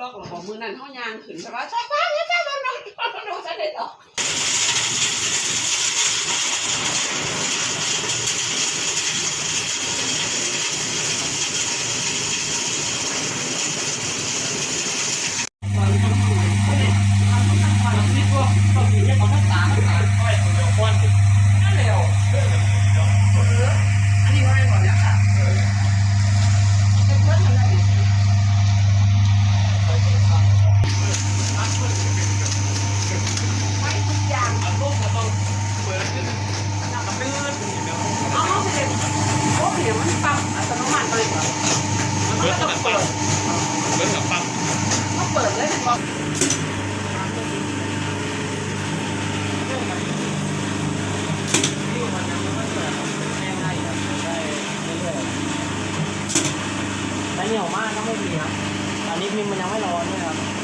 ลอกหรอกมือนั่นเขายางขึ้นแบบว่าใช่ป้าเนี่ยใช่โดนโดนโดนโดนใช่เลยหรอ ดี๋ยวมันปั๊มอัตโนมัติเลยเหรอมันก็ต้องเปิดเรื่องกับปั๊มต้องเปิดเลยเป็นบอลแต่เหนียวมากก็ไม่ดีครับ อันนี้พิมมันยังไม่ร้อนด้วยครับ